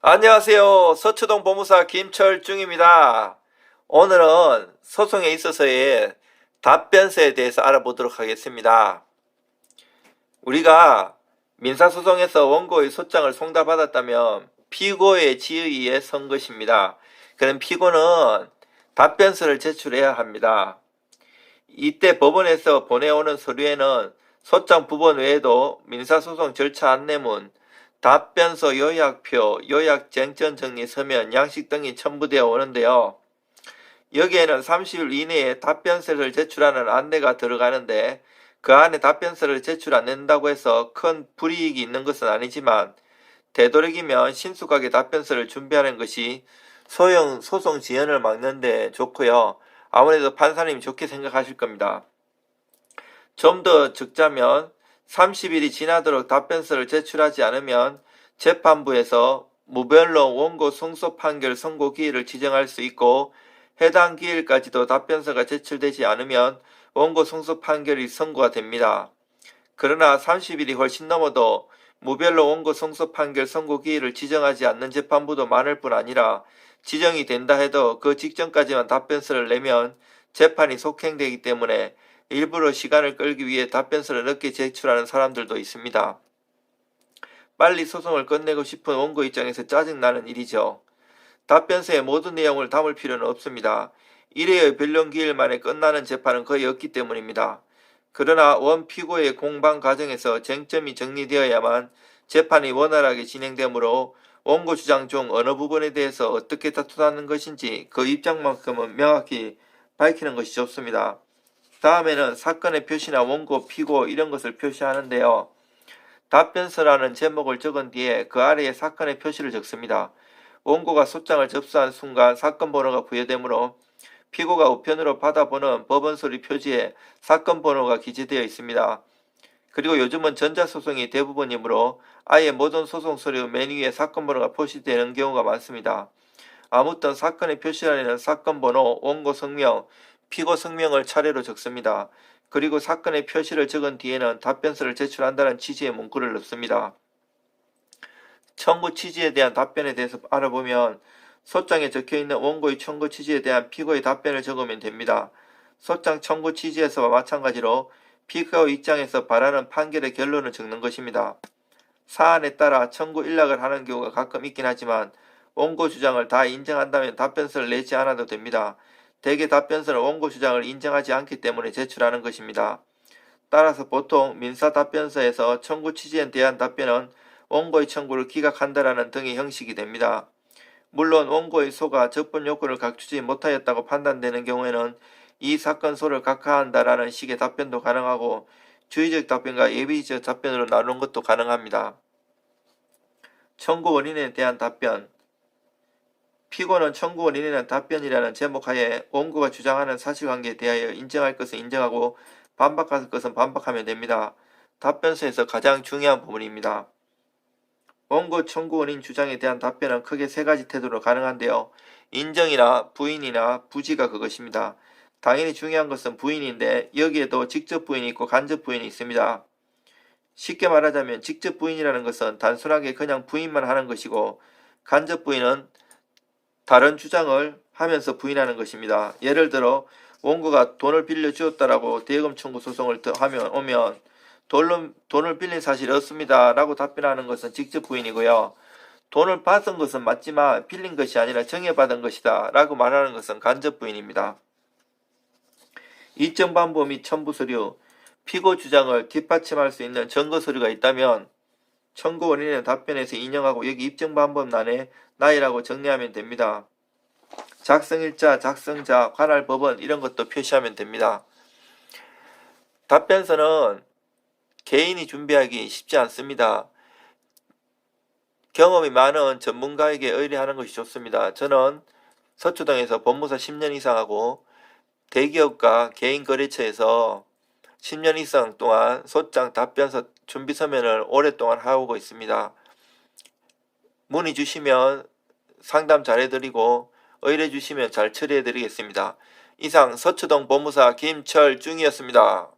안녕하세요. 서초동 법무사 김철중입니다. 오늘은 소송에 있어서의 답변서에 대해서 알아보도록 하겠습니다. 우리가 민사소송에서 원고의 소장을 송달받았다면 피고의 지의에 선 것입니다. 그럼 피고는 답변서를 제출해야 합니다. 이때 법원에서 보내오는 서류에는 소장 부본 외에도 민사소송 절차 안내문, 답변서 요약표, 요약 쟁점 정리 서면, 양식 등이 첨부되어 오는데요. 여기에는 30일 이내에 답변서를 제출하는 안내가 들어가는데 그 안에 답변서를 제출 안 낸다고 해서 큰 불이익이 있는 것은 아니지만 되도록이면 신속하게 답변서를 준비하는 것이 소형 소송 지연을 막는데 좋고요. 아무래도 판사님이 좋게 생각하실 겁니다. 좀 더 적자면 30일이 지나도록 답변서를 제출하지 않으면 재판부에서 무별로 원고 승소 판결 선고 기일을 지정할 수 있고 해당 기일까지도 답변서가 제출되지 않으면 원고 승소 판결이 선고가 됩니다. 그러나 30일이 훨씬 넘어도 무별로 원고 승소 판결 선고 기일을 지정하지 않는 재판부도 많을 뿐 아니라 지정이 된다 해도 그 직전까지만 답변서를 내면 재판이 속행되기 때문에 일부러 시간을 끌기 위해 답변서를 늦게 제출하는 사람들도 있습니다. 빨리 소송을 끝내고 싶은 원고 입장에서 짜증나는 일이죠. 답변서의 모든 내용을 담을 필요는 없습니다. 일회의 변론 기일 만에 끝나는 재판은 거의 없기 때문입니다. 그러나 원 피고의 공방 과정에서 쟁점이 정리되어야만 재판이 원활하게 진행되므로 원고 주장 중 어느 부분에 대해서 어떻게 다투다는 것인지 그 입장만큼은 명확히 밝히는 것이 좋습니다. 다음에는 사건의 표시나 원고, 피고 이런 것을 표시하는데요. 답변서라는 제목을 적은 뒤에 그 아래에 사건의 표시를 적습니다. 원고가 소장을 접수한 순간 사건 번호가 부여되므로 피고가 우편으로 받아보는 법원 서류 표지에 사건 번호가 기재되어 있습니다. 그리고 요즘은 전자소송이 대부분이므로 아예 모든 소송 서류 맨 위에 사건 번호가 표시되는 경우가 많습니다. 아무튼 사건의 표시란에는 사건 번호, 원고 성명, 피고 성명을 차례로 적습니다. 그리고 사건의 표시를 적은 뒤에는 답변서를 제출한다는 취지의 문구를 넣습니다. 청구 취지에 대한 답변에 대해서 알아보면 소장에 적혀있는 원고의 청구 취지에 대한 피고의 답변을 적으면 됩니다. 소장 청구 취지에서와 마찬가지로 피고 입장에서 바라는 판결의 결론을 적는 것입니다. 사안에 따라 청구 일락을 하는 경우가 가끔 있긴 하지만 원고 주장을 다 인정한다면 답변서를 내지 않아도 됩니다. 대개 답변서는 원고 주장을 인정하지 않기 때문에 제출하는 것입니다. 따라서 보통 민사 답변서에서 청구 취지에 대한 답변은 원고의 청구를 기각한다라는 등의 형식이 됩니다. 물론 원고의 소가 적분 요건을 갖추지 못하였다고 판단되는 경우에는 이 사건 소를 각하한다라는 식의 답변도 가능하고 주의적 답변과 예비적 답변으로 나누는 것도 가능합니다. 청구 원인에 대한 답변 피고는 청구 원인에 대한 답변이라는 제목하에 원고가 주장하는 사실관계에 대하여 인정할 것은 인정하고 반박할 것은 반박하면 됩니다. 답변서에서 가장 중요한 부분입니다. 원고 청구 원인 주장에 대한 답변은 크게 세 가지 태도로 가능한데요. 인정이나 부인이나 부지가 그것입니다. 당연히 중요한 것은 부인인데 여기에도 직접 부인이 있고 간접 부인이 있습니다. 쉽게 말하자면 직접 부인이라는 것은 단순하게 그냥 부인만 하는 것이고 간접 부인은 다른 주장을 하면서 부인하는 것입니다. 예를 들어 원고가 돈을 빌려 주었다라고 대금 청구 소송을 더 하면 오면 돈을, 돈을 빌린 사실이 없습니다. 라고 답변하는 것은 직접 부인이고요. 돈을 받은 것은 맞지만 빌린 것이 아니라 정해받은 것이다. 라고 말하는 것은 간접 부인입니다. 이정반부 및 첨부 서류, 피고 주장을 뒷받침할 수 있는 증거 서류가 있다면 청구 원인의 답변에서 인용하고 여기 입증반법란에 나이라고 정리하면 됩니다. 작성일자, 작성자, 관할 법원 이런 것도 표시하면 됩니다. 답변서는 개인이 준비하기 쉽지 않습니다. 경험이 많은 전문가에게 의뢰하는 것이 좋습니다. 저는 서초동에서 법무사 10년 이상 하고 대기업과 개인 거래처에서 10년 이상 동안 소장 답변서 준비 서면을 오랫동안 하고 있습니다. 문의 주시면 상담 잘 해드리고 의뢰 주시면 잘 처리해 드리겠습니다. 이상 서초동 법무사 김철중이었습니다.